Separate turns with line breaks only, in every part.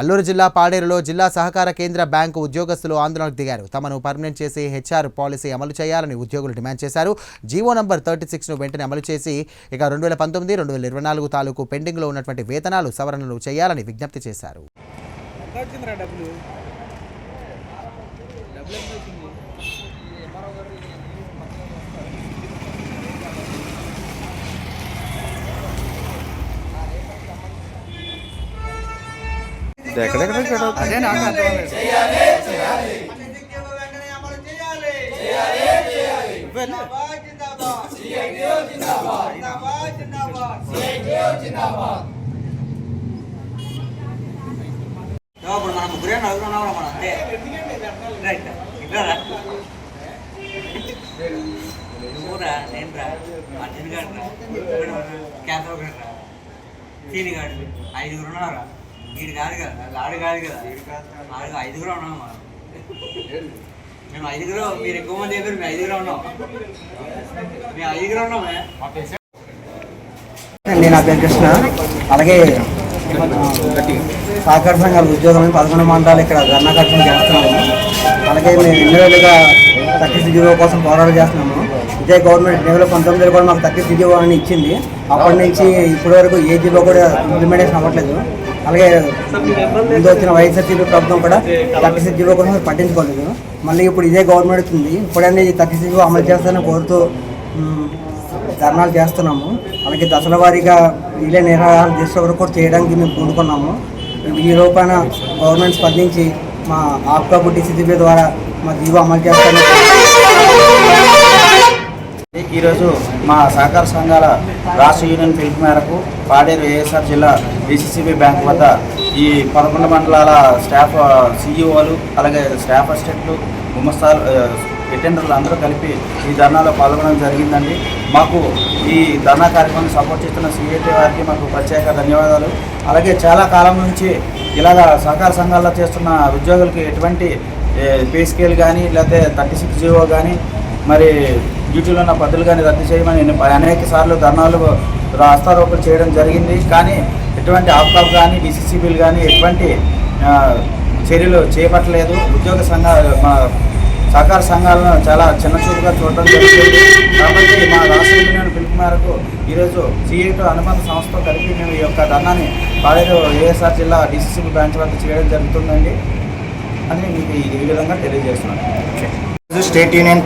అల్లూరు జిల్లా పాడేరులో జిల్లా సహకార కేంద్ర బ్యాంకు ఉద్యోగస్తులు ఆందోళనకు దిగారు. తమను పర్మనెంట్ చేసి హెచ్ఆర్ పాలసీ అమలు చేయాలని ఉద్యోగులు డిమాండ్ చేశారు. జీవో నంబర్ థర్టీ సిక్స్ను వెంటనే అమలు చేసి ఇక రెండు వేల పంతొమ్మిది రెండు వేల ఇరవై నాలుగు తాలూకు పెండింగ్లో ఉన్నటువంటి వేతనాలు సవరణలు చేయాలని విజ్ఞప్తి చేశారు.
వచ్చింది అదే నాకు
ఇప్పుడు మనం ముగ్గురే నలుగురు ఉన్నాం మనం అంతే. రైట్ ఇట్లారా నువ్వురా నేను రా. అర్జున్ గారు రా క్యాథర్ గారు రా. సీని గారు ఐదుగురు ఉన్నారా? వీడు కాదు కదా ఆడు కాదు కదా. ఆడు ఐదుగురు ఉన్నాం మనం. మేము ఐదుగురు మీరు ఎక్కువ మంది చెప్పారు మేము ఐదుగురు ఉన్నాం. మేము ఐదుగురు ఉన్నామే
అండి నా పేరు కృష్ణ. అలాగే సహకార సంఘాల ఉద్యోగం పదకొండు మండలాలు ఇక్కడ ధర్నా కార్యక్రమం చేస్తున్నాము. అలాగే మేము ఎన్నో ఏళ్ళుగా తగ్గించి జీవో కోసం పోరాటం చేస్తున్నాము. ఇదే గవర్నమెంట్ రెండు వేల పంతొమ్మిదిలో కూడా మాకు తగ్గించి జీవో అని ఇచ్చింది. అప్పటి నుంచి ఇప్పటి వరకు ఏ జీవో కూడా ఇంప్లిమెంటేషన్ అవ్వట్లేదు. అలాగే ముందు వచ్చిన వైఎస్ఆర్సీపీ ప్రభుత్వం కూడా తగ్గించి జీవో కోసం పట్టించుకోలేదు. మళ్ళీ ఇప్పుడు ఇదే గవర్నమెంట్ ఉంది ఇప్పుడన్నీ ఈ తగ్గించి జీవో అమలు చేస్తారని కోరుతూ ధర్నాలు చేస్తున్నాము. అలాగే దశల వారీగా వీలే దీక్ష వరకు కూడా చేయడానికి మేము పూనుకున్నాము ఈ రూపాన గవర్నమెంట్ స్పందించి మా ఆప్కాబు డిసిసిబి ద్వారా మా జీవో అమలు చేస్తామని
ఈరోజు మా సహకార సంఘాల రాష్ట్ర యూనియన్ పిలుపు మేరకు పాడేరు ఏఎస్ఆర్ జిల్లా డిసిసిబి బ్యాంక్ వద్ద ఈ పదకొండు మండలాల స్టాఫ్ సీఈఓలు అలాగే స్టాఫ్ అసిస్టెంట్లు గుమస్తాలు అటెండర్లు అందరూ కలిపి ఈ ధర్నాలో పాల్గొనడం జరిగిందండి. మాకు ఈ ధర్నా కార్యక్రమాన్ని సపోర్ట్ చేస్తున్న సిఐటి వారికి మాకు ప్రత్యేక ధన్యవాదాలు. అలాగే చాలా కాలం నుంచి ఇలాగ సహకార సంఘాల్లో చేస్తున్న ఉద్యోగులకి ఎటువంటి పే స్కేల్ కానీ లేకపోతే థర్టీ సిక్స్ జీవో కానీ మరి డ్యూటీలో ఉన్న పద్ధతులు కానీ రద్దు చేయమని అనేక సార్లు ధర్నాలు రాస్తారోకలు చేయడం జరిగింది. కానీ ఎటువంటి ఆప్కాప్ కానీ డిసిసిబిలు కానీ ఎటువంటి చర్యలు చేపట్టలేదు. ఉద్యోగ సంఘ మా సహకార సంఘాలను చాలా చిన్నచూపుగా చూడటం చూడడం జరుగుతుంది కాబట్టి మా రాష్ట్ర యూనియన్ పిలుపు మేరకు ఈరోజు సిఐటు అనుబంధ సంస్థతో కలిపి మేము ఈ యొక్క ధర్నాన్ని పాడేరు ఏఎస్ఆర్ జిల్లా డిసిసిబి బ్రాంచ్ వద్ద చేయడం జరుగుతుందండి. అని మీకు ఈ విధంగా తెలియజేస్తున్నాను.
స్టేట్ యూనియన్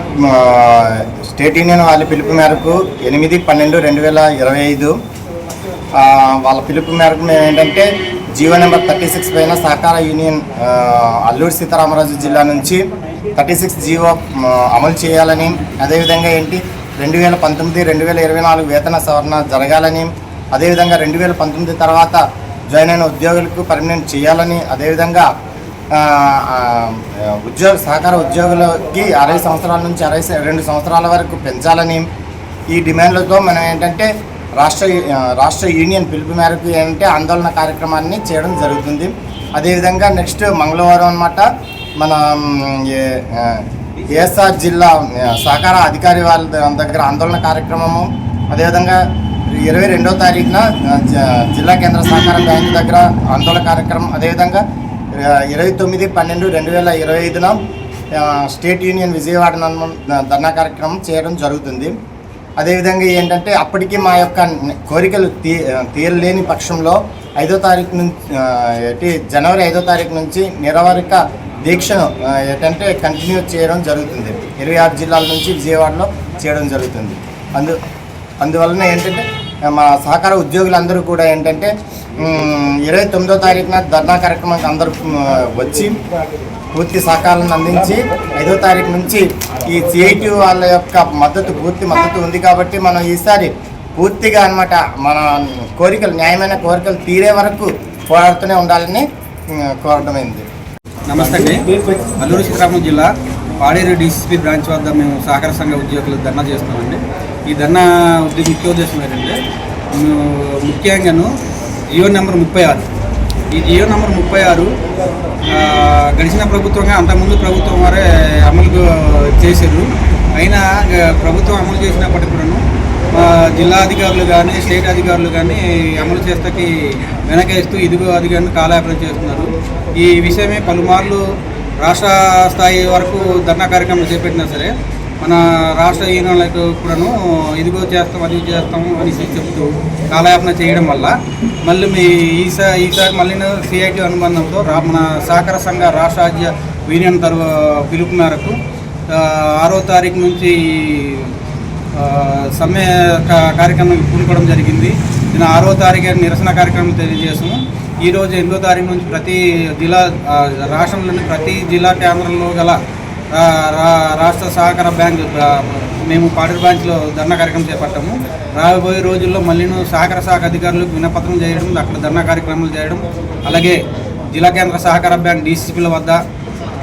స్టేట్ యూనియన్ వాళ్ళ పిలుపు మేరకు ఎనిమిది పన్నెండు రెండు వేల ఇరవై ఐదు వాళ్ళ పిలుపు మేరకు మేము ఏంటంటే జీవో నెంబర్ థర్టీ సిక్స్ పైన సహకార యూనియన్ అల్లూరు సీతారామరాజు జిల్లా నుంచి థర్టీ సిక్స్ జీవో అమలు చేయాలని అదేవిధంగా ఏంటి రెండు వేల పంతొమ్మిది రెండు వేల ఇరవై నాలుగు వేతన సవరణ జరగాలని అదేవిధంగా రెండు వేల పంతొమ్మిది తర్వాత జాయిన్ అయిన ఉద్యోగులకు పర్మనెంట్ చేయాలని అదేవిధంగా ఉద్యోగ సహకార ఉద్యోగులకి అరవై సంవత్సరాల నుంచి అరవై రెండు సంవత్సరాల వరకు పెంచాలని ఈ డిమాండ్లతో మనం ఏంటంటే రాష్ట్ర రాష్ట్ర యూనియన్ పిలుపు మేరకు ఏంటంటే ఆందోళన కార్యక్రమాన్ని చేయడం జరుగుతుంది. అదేవిధంగా నెక్స్ట్ మంగళవారం అనమాట మన ఏ- ఏఎస్ఆర్ జిల్లా సహకార అధికారి వాళ్ళ దగ్గర ఆందోళన కార్యక్రమము. అదేవిధంగా ఇరవై రెండో తారీఖున జిల్లా కేంద్ర సహకార బ్యాంకు దగ్గర ఆందోళన కార్యక్రమం. అదేవిధంగా ఇరవై తొమ్మిది పన్నెండు రెండు వేల ఇరవై ఐదున స్టేట్ యూనియన్ విజయవాడ ధర్నా కార్యక్రమం చేయడం జరుగుతుంది. అదేవిధంగా ఏంటంటే అప్పటికి మా యొక్క కోరికలు తీ తీరలేని పక్షంలో ఐదో తారీఖు నుంచి జనవరి ఐదో తారీఖు నుంచి నిరవరిక దీక్షను ఏంటంటే కంటిన్యూ చేయడం జరుగుతుంది. ఇరవై ఆరు జిల్లాల నుంచి విజయవాడలో చేయడం జరుగుతుంది. అందు అందువలన ఏంటంటే మా సహకార ఉద్యోగులందరూ కూడా ఏంటంటే ఇరవై తొమ్మిదో తారీఖున ధర్నా కార్యక్రమానికి అందరూ వచ్చి పూర్తి సహకారాలను అందించి ఐదో తారీఖు నుంచి ఈ సిఐటి వాళ్ళ యొక్క మద్దతు పూర్తి మద్దతు ఉంది కాబట్టి మనం ఈసారి పూర్తిగా అన్నమాట మన కోరికలు న్యాయమైన కోరికలు తీరే వరకు పోరాడుతూనే ఉండాలని మ్, కోరడమైంది
నమస్తే అండి. అల్లూరు సీతారామం జిల్లా పాడేరు డిసిపి బ్రాంచ్ వద్ద మేము సహకార సంఘ ఉద్యోగులు ధర్నా చేస్తున్నామండి. ఈ ధర్నా ఉద్యోగ ముఖ్య ఉద్దేశం ఏంటంటే ముఖ్యంగాను జియో నెంబర్ ముప్పై ఆరు. ఈ జియో నెంబర్ ముప్పై ఆరు గడిచిన ప్రభుత్వంగా అంతకుముందు ప్రభుత్వం వారే అమలు చేశారు. అయినా ప్రభుత్వం అమలు చేసినప్పటికి కూడాను జిల్లా అధికారులు కానీ స్టేట్ అధికారులు కానీ అమలు చేస్తకి వెనకేస్తూ ఇదిగో అధికారులు కాలయాపన చేస్తున్నారు. ఈ విషయమే పలుమార్లు రాష్ట్ర స్థాయి వరకు ధర్నా కార్యక్రమం చేపట్టినా సరే మన రాష్ట్ర యూనియన్లకు కూడాను ఇదిగో చేస్తాం అది చేస్తాం అని చెప్తూ కాలయాపన చేయడం వల్ల మళ్ళీ మీ ఈసారి ఈసారి మళ్ళీ సిఐటి అనుబంధంతో రా మన సహకార సంఘ రాష్ట్ర రాజ్య యూనియన్ తరవ పిలుపు మేరకు ఆరో తారీఖు నుంచి సమ్మె కార్యక్రమం పూనుకోవడం జరిగింది. నేను ఆరో తారీఖు నిరసన కార్యక్రమం తెలియజేసాము ఈరోజు ఎనిమిదో తారీఖు నుంచి ప్రతి జిల్లా రాష్ట్రంలోని ప్రతి జిల్లా కేంద్రంలో గల రాష్ట్ర సహకార బ్యాంక్ మేము పాడేరు బ్రాంచ్లో ధర్నా కార్యక్రమం చేపట్టాము. రాబోయే రోజుల్లో మళ్ళీ సహకార శాఖ అధికారులకు వినపత్రం చేయడం అక్కడ ధర్నా కార్యక్రమాలు చేయడం అలాగే జిల్లా కేంద్ర సహకార బ్యాంక్ డీసీపీల వద్ద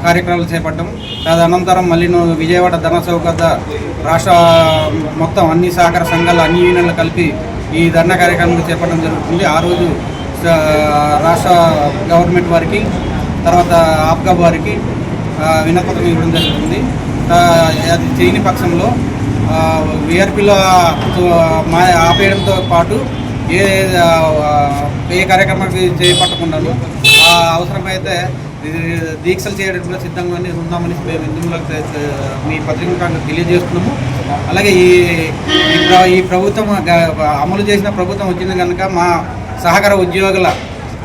కార్యక్రమాలు చేపట్టడం తదనంతరం మళ్ళీ విజయవాడ ధర్నా చౌక్ వద్ద రాష్ట్ర మొత్తం అన్ని సహకార సంఘాలు అన్ని యూనియన్లు కలిపి ఈ ధర్నా కార్యక్రమం చేపట్టడం జరుగుతుంది. ఆ రోజు రాష్ట్ర గవర్నమెంట్ వారికి తర్వాత ఆప్గా వారికి వినపత్రం ఇవ్వడం జరుగుతుంది. అది చేయని పక్షంలో విఆర్పిలో మా ఆపేయడంతో పాటు ఏ ఏ కార్యక్రమానికి చేపట్టకుండాను ఆ అవసరమైతే దీక్షలు చేయడం సిద్ధంగా ఉన్నామని మేము ఇందులోకి మీ పత్రిక తెలియజేస్తున్నాము. అలాగే ఈ ఈ ప్రభుత్వం అమలు చేసిన ప్రభుత్వం వచ్చింది కనుక మా సహకార ఉద్యోగుల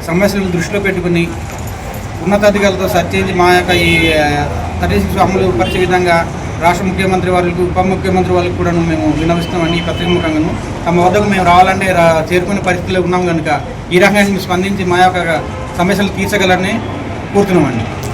సమస్యలను దృష్టిలో పెట్టుకుని ఉన్నతాధికారులతో చర్చించి మా యొక్క ఈ థర్టీ సిక్స్ అమలు పరిచే విధంగా రాష్ట్ర ముఖ్యమంత్రి వారికి ఉప ముఖ్యమంత్రి వాళ్ళకి కూడా మేము విన్నవిస్తామని ఈ పత్రిక ముఖంగాను. తమ వద్దకు మేము రావాలంటే చేరుకునే పరిస్థితిలో ఉన్నాం కనుక ఈ రకంగా స్పందించి మా యొక్క సమస్యలు తీర్చగలని కోరుతున్నామండి.